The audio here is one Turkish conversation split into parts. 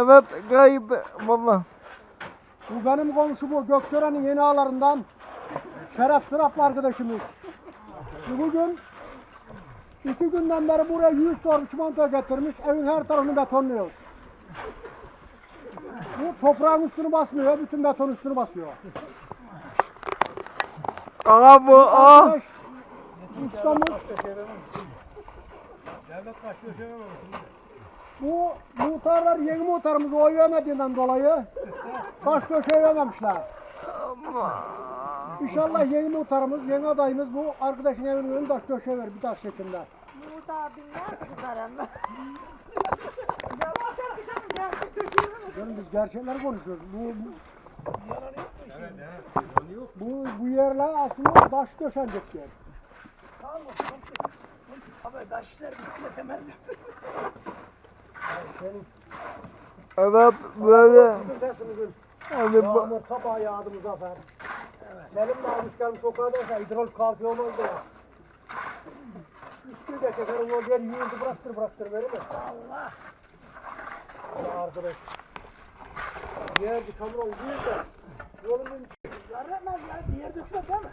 Evet kaydı baba. Bu benim komşu bu Gökçören'in yeni ağlarından Şeref Sıraplı arkadaşımız. Bu Bugün iki günden beri buraya 100 torba çimento getirmiş. Evin her tarafını betonluyoruz. Bu toprağın üstünü basmıyor, bütün beton üstünü basıyor. Aha bu ah. Ustamız bu muhtarlar yeni muhtarımızı oy vermediğinden dolayı taş köşeye vermemişler. İnşallah yeni muhtarımız, yeni adayımız bu arkadaşın evinin önünde taş köşeye verir bir taş şeklinde. Muhtar abimler kızarım. Canım biz gerçekleri konuşuyoruz. Bu bu, bu yerler aslında taş döşenecek yer. Evet böyle. Ba- yağmur sabah yağdı Muzaffer. Selim de almış gelmiş o kadar da hidrolik kalkı olmaz da ya. Üstü de çekerim o yer yığıldı bıraktır bıraktır verir mi? Allah! Allah arkadaş. Yer bir çamur oldu da yolun Yaramazlar bir yerde tutma değil mi?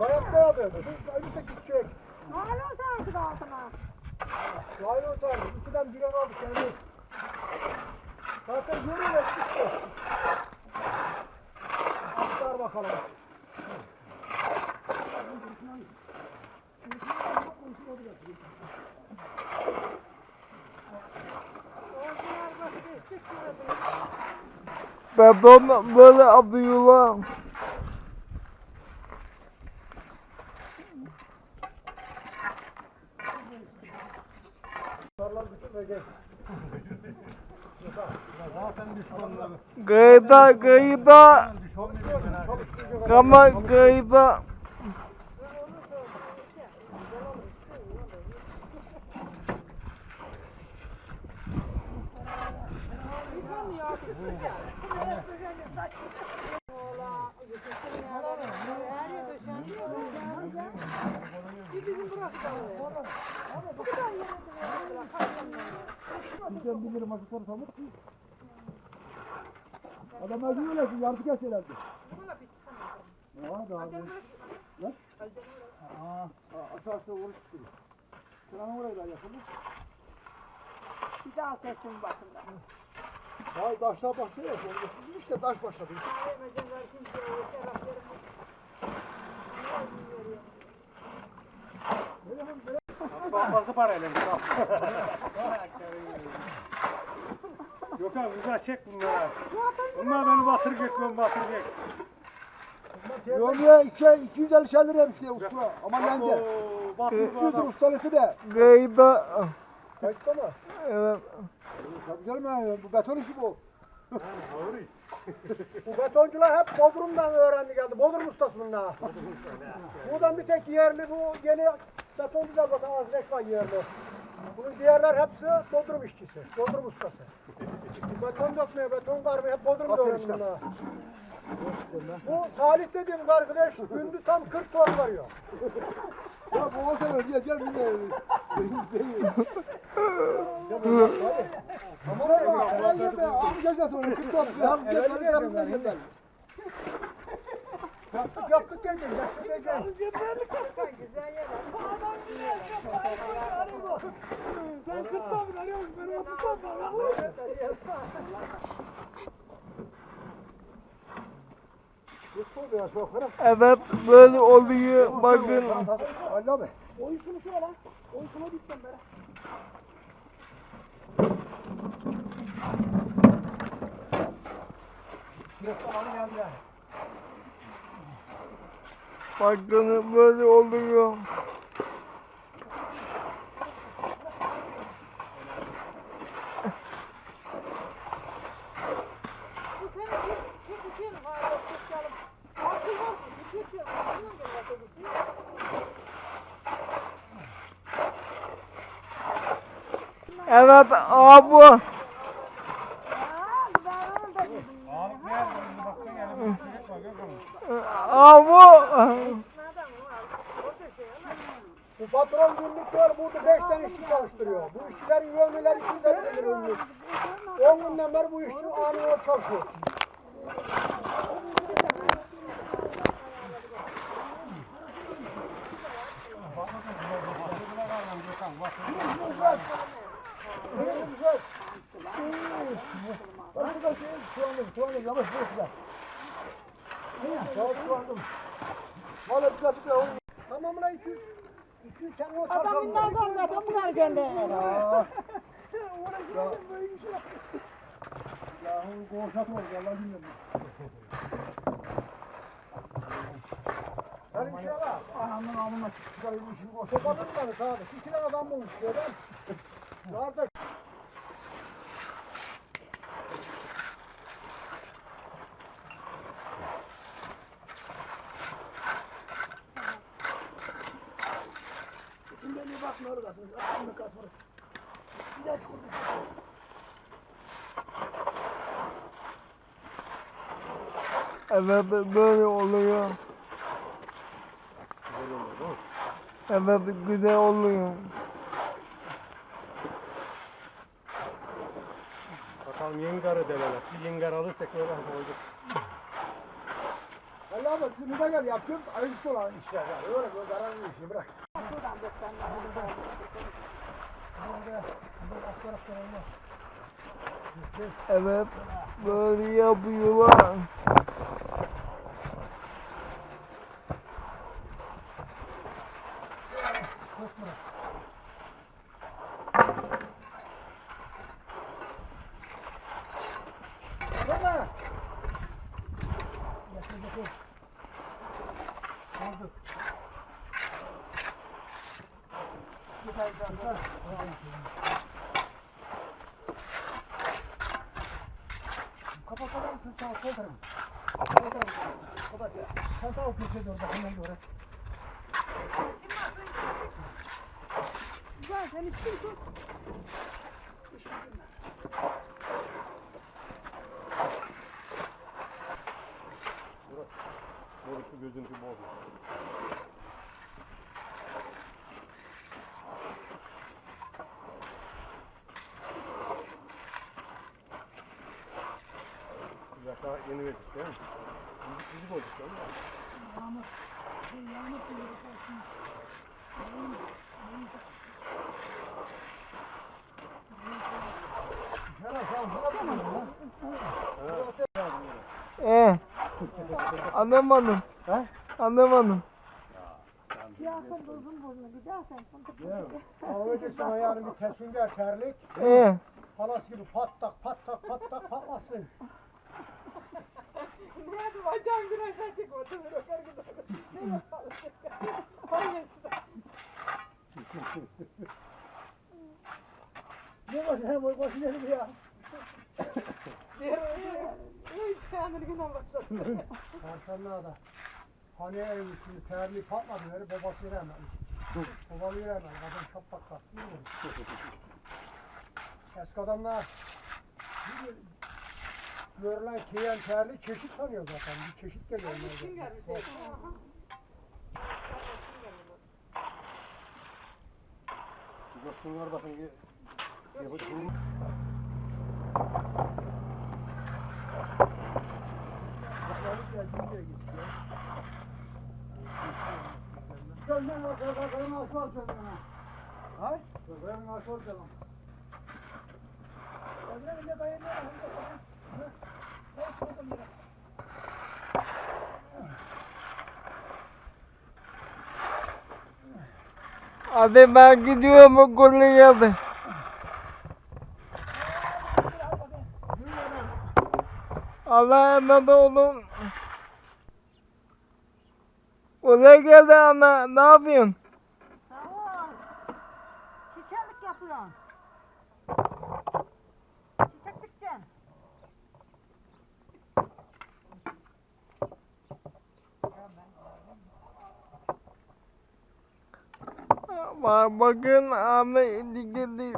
Dayak dayadı. Önüse gidecek. Hala sardı altına. Hayır o tarz. İkiden bilen aldık yani. Zaten ve çıktı. Aktar bakalım. Beton böyle atıyorlar. Tarlar bitirecek. Kayda kayda. Çalıştıracak. Kama kayda. Bizden bir lira masası sorsamız. Adamlar diyorlar ki yardım. Ya daha ne? Lan? Aa, aşağısı vuruş tutuyor. Sıranı oraya da yapalım. Bir daha sesin bakın. Ya taşlar başlıyor ya. İşte taş başladı. Fazla para elemiş. Gökhan güzel çek bunları. Bunlar beni batıracak, ben batıracak. İki, 250 şey lira vermiş diye usta. Ama yendi. Batır bu 300 adam. ustalısı da. Kayda. Kaçta mı? Evet. Tabii canım ya, bu beton işi bu. Doğru iş. Bu betoncular hep Bodrum'dan öğrendi geldi. Bodrum ustası bunlar. Buradan bir tek yerli bu yeni betoncular bakın Azreş var yerli. Bunun diğerler hepsi Bodrum işçisi. Bodrum ustası. beton dökmeye, beton karmaya hep Bodrum'da öğrendi bunlar. Bu Salih dediğimiz arkadaş günde tam 40 ton varıyor. Ya bu olsa gel gel Tamam ya, ben yerde abi gece sonra 40 ton. Abi gel gel gel Yaptık yaptık gel yaptık gel gel. Güzel yer. Sen 40 ton arıyorsun benim 30 ton Evet böyle oluyor bakın. Ali abi. Oyuşunu şöyle. Oyuşunu bittim ben. Bakın böyle oluyor. Bu sene bir bir için var. yok, çıkalım. Altı var mı? Bir şey yok. Bilmiyorum ben nasıl bir şey. Evet abi. Aa, ben onu da dedim. Ağalık nerede? Baksana yani. Çek bak Gökhan. Abi. Nereden var? Orada şey ama. Bu patron günlük diyor burada beş tane işçi çalıştırıyor. Bu işçilerin yövmeleri 250 lira günlük. 10 günden beri bu işçi anında çalışıyor. Yavaş yavaş. Yavaş. Valla biraz bir on. Tamam lan 200. 200 sen o Adamın nazarında adam mı vereceksin de? Ya. Ya o korkak oldu Allah bilmiyorum. Hadi bir şey var. Anamın amına çıkarayım işimi korkak. Topadın beni sağda. İki tane adam bulmuş lan. Kardeş. Şimdi bir basma oradasınız. Aklını kasmarız. Bir daha çukur Evet böyle oluyor. Evet güzel oluyor. Bakalım yengarı develer. Bir yengar alırsak öyle koyduk. Allah bak şimdi de gel yapıyorum. Ayıp olan işler var. Öyle böyle zararlı işi bırak. Evet böyle yapıyorlar. Değil mi? Yakın yakın. Aldık. Güzel güzel. Kapatalım mısın sağ sol tarafı? Sol tarafı. Kapat. Sen sağ ol köşeye doğru bak hemen doğru. Güzel sen istiyorsun. Burası gözüntü bozmuş. Yatağı yeni verdik değil mi? Bizi, bizi koyduk değil mi? Ee, anlamadım. He? Anlamadım. Ya sen de uzun boyunlu bir daha sen fındık Ağlayacak sana yarın bir tersünger terlik. Ee, Palas gibi patlak patlak patlak patlasın. Murat'ım bacağım bir aşağı çıkmadı. Böyle bakar gidelim. Hayır işte. Ne var sen boy başı geldi ya. Diğer hiç kendini günden başladı. Maşallah da. Hani evli şimdi terliği patladı böyle babası verememiş. Babası verememiş. Kadın çok bak kalktı. Eski adamlar görülen kiyen terli çeşit sanıyor zaten. Bir çeşit geliyor. Kim onlardan. gelmiş? Bak şunlar bakın. Yapacak. Gönlüm var, kazaklarım asıl alacağım bana. Hay? Kazaklarım asıl alacağım. Kazaklarım ne dayanıyor? Hadi ben gidiyorum okula hadi. Allah'a emanet olun. Oraya geldi ana. Ne yapıyorsun? Sağ ol. Çiçeklik yapıyorsun. var. Bakın abi dikkatli.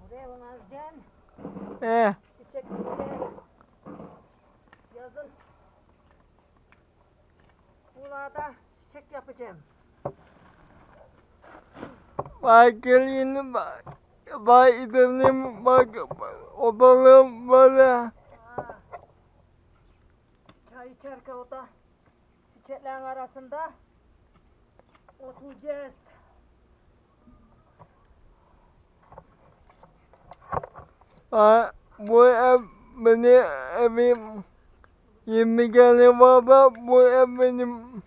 Buraya bunu alacaksın. Ee. Çiçek Yazın. Buralarda çiçek yapacağım. Bakın yine bak. Bay idemim bak. Odalım böyle. İçerken o da çiçeklerin arasında oturacağız. Ha, bu ev beni evim. Yeni gelen var da bu ev benim.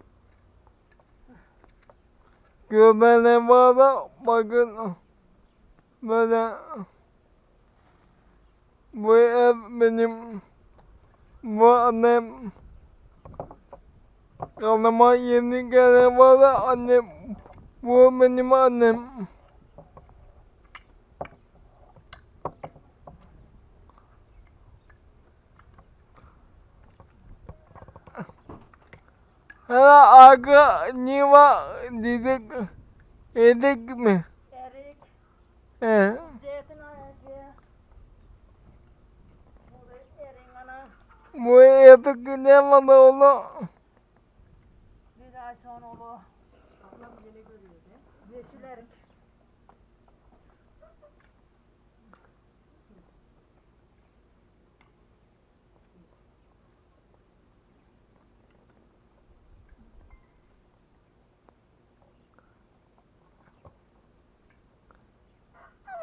Göbelen var da bakın. Böyle. Bu ev benim. Bu annem. Yanıma yeni gelen var annem. Bu benim annem. Hala aga niva dedik yedik mi? Erik, He. Bu da erin ana. Bu yedik gidemedi oğlum. Bir ay sonra olur. Ablam yeni görüyor be. Yeşil erik.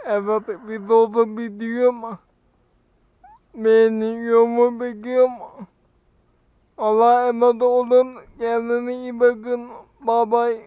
Evet bir oldu biliyorum. Beğeniyor mu biliyorum. Allah emanet olun. Kendine iyi bakın. Bye bye.